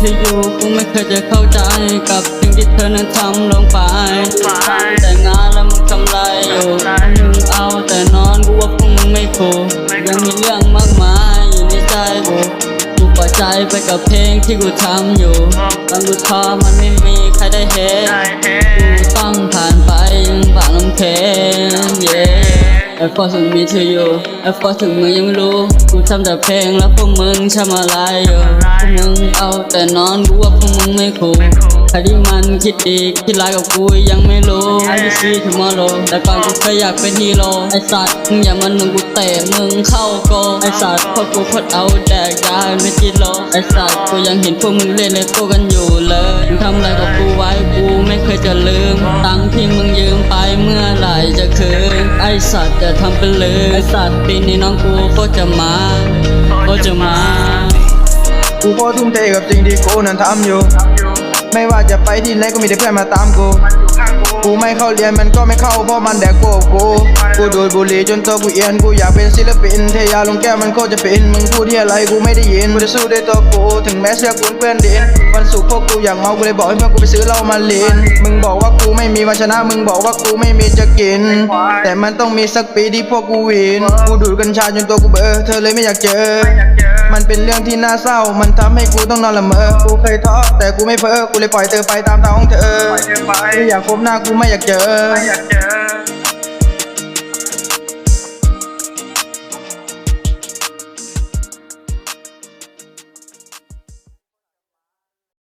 ไม่เคยจะเข้าใจกับสิ่งที่เธอนั้นทำลงไปแต่งงานแล้วมึงทำไรอยู่มึงเอาแต่นอนกูว่าพวกมึงไม่คูลยังมีเรื่องมากมายอยู่ในใจกูกูปล่อยใจไปกับเพลงที่กูทำอยู่ตอนกูท้อมันไม่มีใครได้เห็นกูต้องผ่า ความสุขมีเธออยู่แอ้ฟอถึงมึงยังไม่รู้ กูทำแต่เพลงแล้วพวกมึงทำอะไรอยู่พวกมึงเอาแต่นอนกูว่าพวกมึงไม่คูล ใครที่มันคิดดีคิดร้ายกับกูยังไม่รู้ I will see tomorrow แต่ก่อนกูเคยอยากเป็นฮีโร่ไอ้สัตว์มึงอย่ามาหนุ่งกูเตะมึงเข้าโกไอ้สัตว์พอกูพดเอาแดกยาไม่กินโลไอ้สัตว์กูยังเห็นพวกมึงเล่นเลโก้กันอยู่เลยมึงทำอะไรกับกูไว้กูไม่เคยจะลืมตังค์ที่มึงยืมไปเมื่อไหร่จะคืนไอ้สัตว์จะทำเป็นลืมไอ้สัตว์ปีนี้น้องกูโคตรจะมาโคตรจะมากูโคตรทุ่มเทกับสิ่งที่กูนั้นทำอยู่ ไม่ว่าจะไปที่ไหนก็มีแต่เพื่อนมาตามกูกูไม่เข้าเรียนมันก็ไม่เข้าเพราะมันแดกโกกูกูดูดบุหรี่จนตัวกูเอียนกูอยากเป็นศิลปินเทยาลงแก้วมันโคตรจะเป็นมึงพูดที่อะไรกูไม่ได้ยินกูจะสู้ด้วยตัวกูถึงแม้เสื้อกูเปื้อนดินวันศุกร์พวกกูอยากเมากูเลยบอกให้เพื่อนกูไปซื้อเหล้ามาล่นมึงบอกว่ากูไม่มีวันชนะมึงบอกว่ากูไม่มีจะกิน แต่มันต้องมีสักปีที่พวกกูวินกูดูดกัญชาจนตัวกูเบลอเธอเลยไม่อยากเจอ มันเป็นเรื่องที่น่าเศร้า มันทำให้กูต้องนอนละเมอ กูเคยท้อแต่กูไม่เพ้อ กูเลยปล่อยเธอไปตามทางของเธอไม่อยากพบหน้ากูไม่อยากเจอ